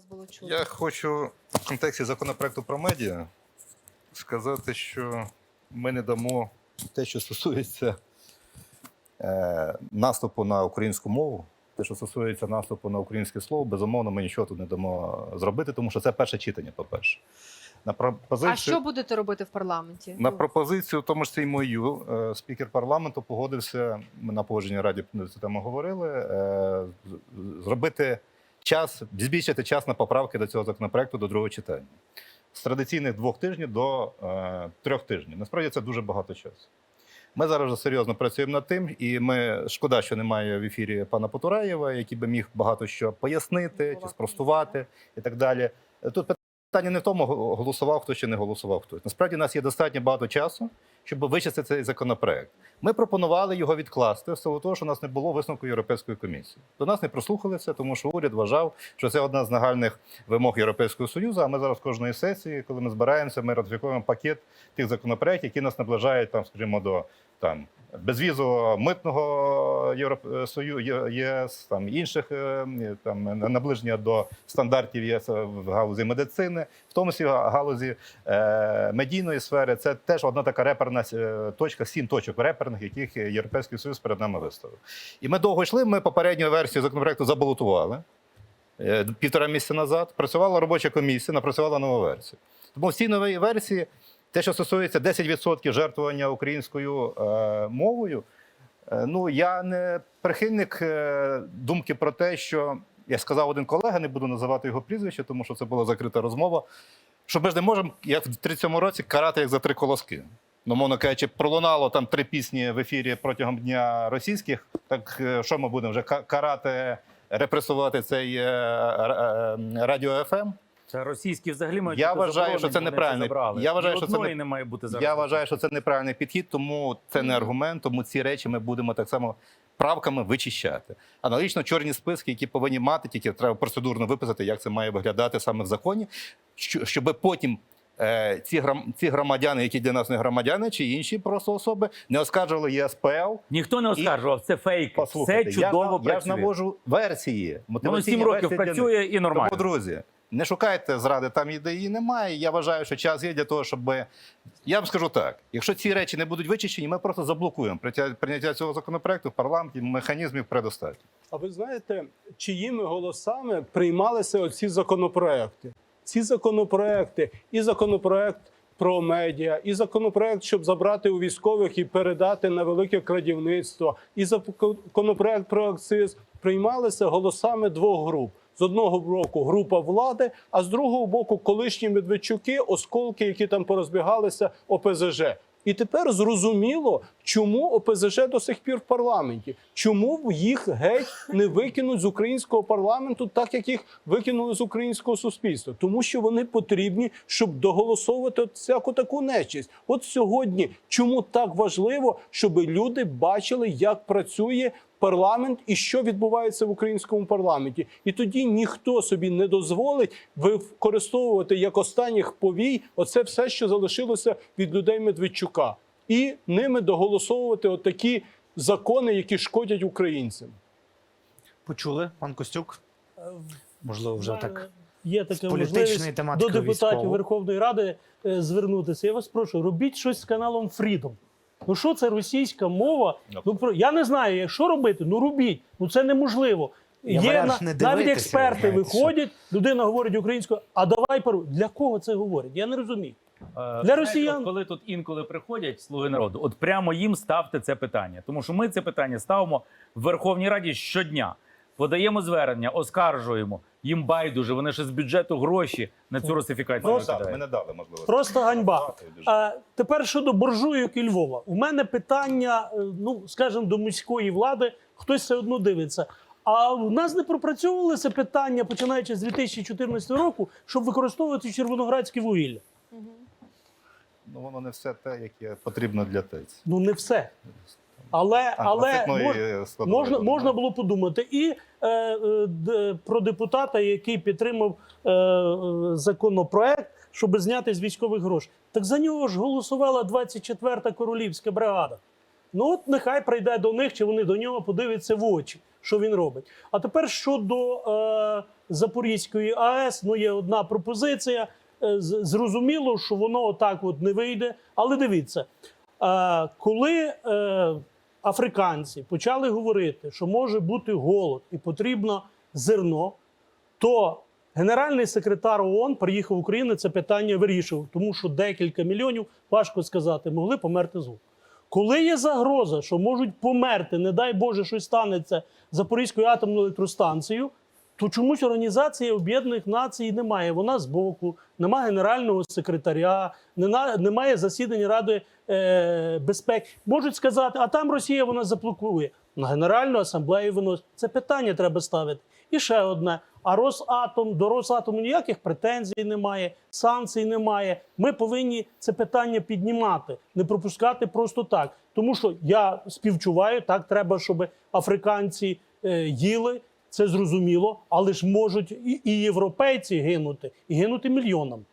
вас було чути. Я хочу в контексті законопроекту про медіа сказати, що ми не дамо те, що стосується е, наступу на українську мову, те, що стосується наступу на українське слово, безумовно, ми нічого тут не дамо зробити, тому що це перше читання, по-перше. На пропозицію, А що будете робити в парламенті? на Ну, пропозицію, в тому ж це й мою, е, спікер парламенту погодився. Ми на погодженні раді цю тему говорили. е, Зробити час, збільшити час на поправки до цього законопроекту до другого читання. З традиційних двох тижнів до е, трьох тижнів. Насправді це дуже багато часу. Ми зараз серйозно працюємо над тим, і ми шкода, що немає в ефірі пана Потураєва, який би міг багато що пояснити чи спростувати і так далі. Тут питання не в тому, голосував хто чи не голосував хтось. Насправді, у нас є достатньо багато часу, щоб вичистити цей законопроект. Ми пропонували його відкласти силу того, що у нас не було висновку Європейської комісії. До нас не прослухалися, тому що уряд вважав, що це одна з нагальних вимог Європейського союзу. А ми зараз кожної сесії, коли ми збираємося, ми ратифікуємо пакет тих законопроєктів, які нас наближають там, скажімо, до там. Безвізового митного Євросоюзу ЄС, там інших е, там наближення до стандартів ЄС в галузі медицини, в тому числі в галузі е, медійної сфери. Це теж одна така реперна е, точка, сім точок реперних, яких Європейський Союз перед нами виставив. І ми довго йшли. Ми попередню версію законопроекту забалотували е, півтора місяця назад. Працювала робоча комісія, напрацювала нову версію. Тому в цій новій версії, те, що стосується 10% жертвування українською е, мовою, ну я не прихильник думки про те, що я сказав один колега, не буду називати його прізвище, тому що це була закрита розмова. Що ми ж не можемо, як в 37-му році, карати як за три колоски. Ну, мовно кажучи, пролунало там три пісні в ефірі протягом дня російських. Так е, що ми будемо вже карати, репресувати цей е, е, радіо ФМ? Це російські взагалі мають Я бути вважаю, що це неправильний- я вважаю, що це не- не має бути зараз. Я вважаю, що це неправильний підхід, тому це не аргумент, тому ці речі ми будемо так само правками вичищати. Аналогічно чорні списки, які повинні мати, тільки треба процедурно виписати, як це має виглядати саме в законі, що- щоб потім. Е, Ці грам ці громадяни, які для нас не громадяни, чи інші просто особи, не оскаржували ЄСПЛ. Ніхто не оскаржував, це фейк. Послухайте, Все я, чудово я ж працює. навожу версії. Воно 7 років версії працює і нормально. Тому, друзі, не шукайте зради там, де її немає. Я вважаю, що час є для того, щоб. Я вам скажу так: якщо ці речі не будуть вичищені, ми просто заблокуємо прийняття цього законопроекту в парламенті, механізмів предостатньо. А ви знаєте, чиїми голосами приймалися оці законопроекти? Ці законопроекти, і законопроект про медіа, і законопроект, щоб забрати у військових і передати на велике крадівництво, і законопроект про акциз приймалися голосами двох груп. З одного боку група влади, а з другого боку колишні медведчуки, осколки, які там порозбігалися ОПЗЖ. І тепер зрозуміло, чому ОПЗЖ до сих пір в парламенті, чому їх геть не викинуть з українського парламенту, так як їх викинули з українського суспільства, тому що вони потрібні, щоб доголосовувати всяку таку нечисть. От сьогодні, чому так важливо, щоб люди бачили, як працює парламент і що відбувається в українському парламенті, і тоді ніхто собі не дозволить використовувати як останніх повій оце все, що залишилося від людей Медведчука, і ними доголосовувати отакі закони, які шкодять українцям. Почули, пан Костюк? Можливо, вже так. Є така з політичної можливість до депутатів військову. Верховної Ради е, звернутися. Я вас прошу, робіть щось з каналом Freedom. Ну що це російська мова? Ну про я не знаю, що робити. Ну робіть. Ну це неможливо. Я Є на, не навіть експерти знаєте, виходять, людина говорить українською, а давай пару. Для кого це говорять? Я не розумію. Е, Для знаєте, росіян. от Коли тут інколи приходять слуги народу, от прямо їм ставте це питання, тому що ми це питання ставимо в Верховній Раді щодня. Подаємо звернення, оскаржуємо. Їм байдуже, вони ще з бюджету гроші на цю русифікацію Ми не дали, ми не дали можливості. Просто ганьба. А тепер щодо буржуйок і Львова. У мене питання, е, ну скажімо, до міської влади, хтось все одно дивиться. А в нас не пропрацьовували це питання, починаючи з 2014 року, щоб використовувати червоноградське вугілля. Ну воно не все те, яке потрібно для ТЕЦ. Ну не все. Але, але Антрацитної мож- можна, можна було подумати і е, е, про депутата, який підтримав е, е, законопроект, щоб зняти з військових грошей. Так за нього ж голосувала 24-та королівська бригада. Ну от нехай прийде до них, чи вони до нього подивляться в очі, що він робить. А тепер щодо е, Запорізької АЕС. Ну, є одна пропозиція. Е, Зрозуміло, що воно отак от не вийде. Але дивіться, е, коли е, африканці почали говорити, що може бути голод і потрібно зерно, то генеральний секретар ООН приїхав в Україну, це питання вирішив, тому що декілька мільйонів, важко сказати, могли померти з голоду. Коли є загроза, що можуть померти, не дай Боже, щось станеться з Запорізькою атомною електростанцією, то чомусь Організації Об'єднаних Націй немає. Вона збоку, немає генерального секретаря, немає засідання Ради е, безпеки. Можуть сказати, а там Росія вона заблокує. На Генеральну асамблею виносить. Це питання треба ставити. І ще одне. А Росатом до Росатому ніяких претензій немає, санкцій немає. Ми повинні це питання піднімати, не пропускати просто так. Тому що я співчуваю, так треба, щоб африканці е, їли. Це зрозуміло, але ж можуть і, і європейці гинути, і гинути мільйонам.